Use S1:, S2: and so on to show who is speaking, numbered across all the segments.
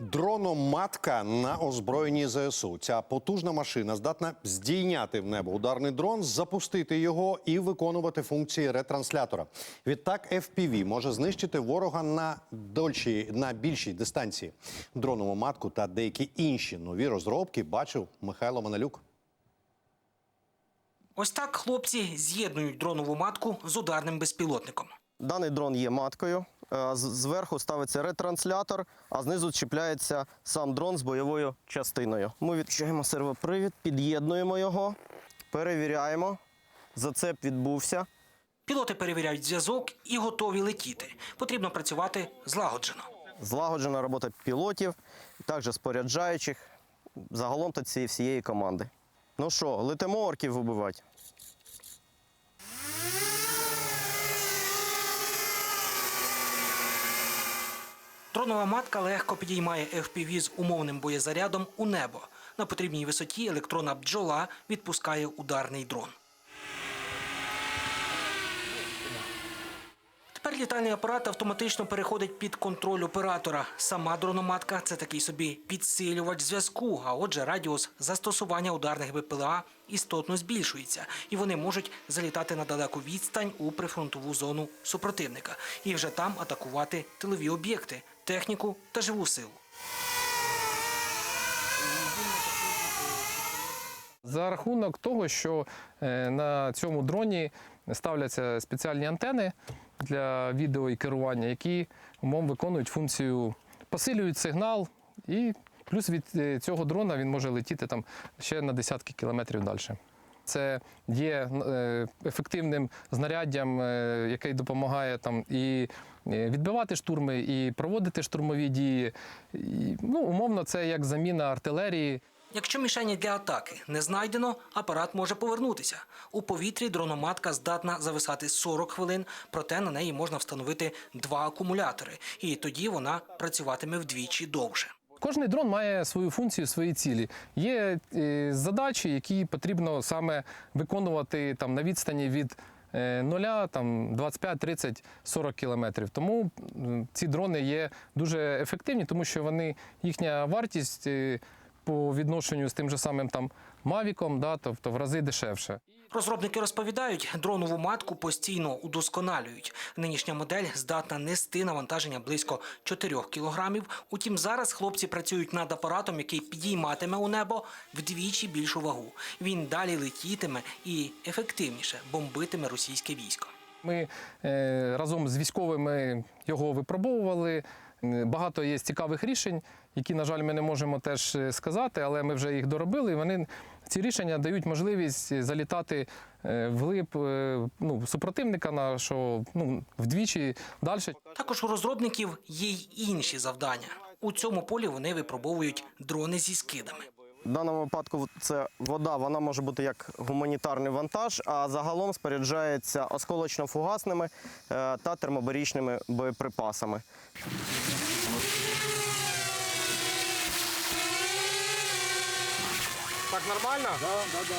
S1: Дрономатка на озброєнні ЗСУ. Ця потужна машина здатна здійняти в небо ударний дрон, запустити його і виконувати функції ретранслятора. Відтак, FPV може знищити ворога на дольшій, на більшій дистанції. Дронову матку та деякі інші нові розробки бачив Михайло Манелюк.
S2: Ось так хлопці з'єднують дронову матку з ударним безпілотником.
S3: Даний дрон є маткою. Е, Зверху ставиться ретранслятор, а знизу чіпляється сам дрон з бойовою частиною. Ми відчуємо сервопривід, під'єднуємо його, перевіряємо. Зацеп відбувся.
S2: Пілоти перевіряють зв'язок і готові летіти. Потрібно працювати злагоджено.
S3: Злагоджена робота пілотів, також споряджаючих, загалом та цієї всієї команди. Ну що, летимо орків вибивати?
S2: Дронова матка легко підіймає FPV з умовним боєзарядом у небо. На потрібній висоті електронна бджола відпускає ударний дрон. Тепер літальний апарат автоматично переходить під контроль оператора. Сама дрономатка це такий собі підсилювач зв'язку. А отже, радіус застосування ударних БПЛА істотно збільшується, і вони можуть залітати на далеку відстань у прифронтову зону супротивника і вже там атакувати тилові об'єкти, техніку та живу силу.
S4: За рахунок того, що е, на цьому дроні ставляться спеціальні антени для відео і керування, які умовно виконують функцію, посилюють сигнал, і плюс від е, цього дрона він може летіти там ще на десятки кілометрів далі. Це є е, ефективним знаряддям, е, яке допомагає там і е, відбивати штурми, і проводити штурмові дії. І, ну, умовно, це як заміна артилерії.
S2: Якщо мішені для атаки не знайдено, апарат може повернутися. У повітрі дрономатка здатна зависати 40 хвилин, проте на неї можна встановити два акумулятори, і тоді вона працюватиме вдвічі довше.
S4: Кожний дрон має свою функцію, свої цілі. Є е, задачі, які потрібно саме виконувати там на відстані від е, нуля, там 25, 30, 40 кілометрів. Тому ці дрони є дуже ефективні, тому що вони їхня вартість е, по відношенню з тим же самим там Мавіком, да, тобто в рази дешевше.
S2: Розробники розповідають, дронову матку постійно удосконалюють. Нинішня модель здатна нести навантаження близько 4 кілограмів. Утім, зараз хлопці працюють над апаратом, який підійматиме у небо вдвічі більшу вагу. Він далі летітиме і ефективніше бомбитиме російське військо.
S4: Ми е, разом з військовими його випробовували. Е, Багато є цікавих рішень, які, на жаль, ми не можемо теж е, сказати, але ми вже їх доробили. Вони ці рішення дають можливість залітати е, вглиб е, ну, супротивника нашого ну, вдвічі далі.
S2: Також у розробників є й інші завдання. У цьому полі вони випробовують дрони зі скидами.
S3: В даному випадку це вода, вона може бути як гуманітарний вантаж, а загалом споряджається осколочно-фугасними е, та термобарічними боєприпасами.
S5: Так нормально? Да, да, да.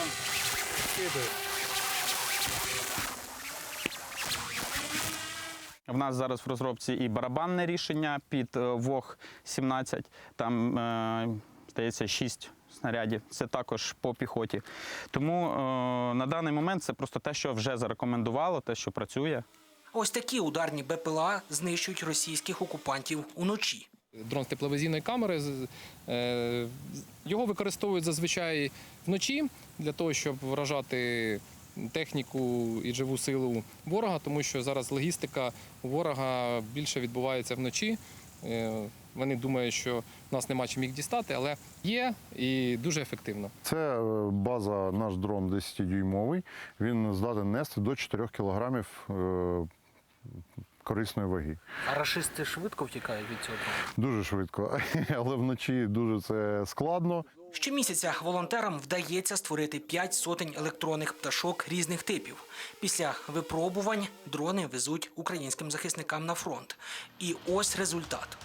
S6: В нас зараз в розробці і барабанне рішення під е, ВОГ 17, там, е, здається, 6 снарядів. Це також по піхоті. Тому е, на даний момент це просто те, що вже зарекомендувало, те, що працює.
S2: Ось такі ударні БПЛА знищують російських окупантів уночі.
S4: Дрон з тепловізійної камери. е, Його використовують зазвичай вночі для того, щоб вражати техніку і живу силу ворога, тому що зараз логістика ворога більше відбувається вночі. Вони думають, що нас нема чим їх дістати, але є і дуже ефективно.
S7: Це е, база, наш дрон 10-дюймовий. Він здатен нести до 4 кілограмів е, корисної ваги.
S2: А рашисти швидко втікають від цього.
S7: Дуже швидко, але вночі дуже це складно.
S2: Щомісяця волонтерам вдається створити 5 сотень електронних пташок різних типів. Після випробувань дрони везуть українським захисникам на фронт. І ось результат.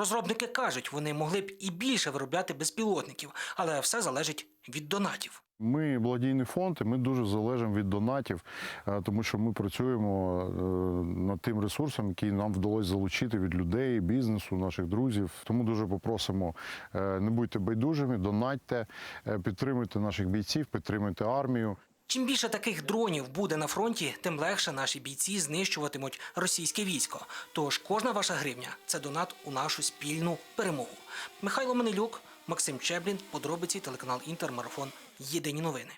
S2: Розробники кажуть, вони могли б і більше виробляти безпілотників, але все залежить від донатів.
S7: Ми благодійний фонд, і ми дуже залежимо від донатів, е, тому що ми працюємо е, над тим ресурсом, який нам вдалося залучити від людей, бізнесу, наших друзів. Тому дуже попросимо, е, не будьте байдужими, донатьте, підтримуйте наших бійців, підтримуйте армію.
S2: Чим більше таких дронів буде на фронті, тим легше наші бійці знищуватимуть російське військо. Тож кожна ваша гривня це донат у нашу спільну перемогу. Михайло Менелюк, Максим Чеблін, подробиці телеканал Інтермарафон. Єдині новини.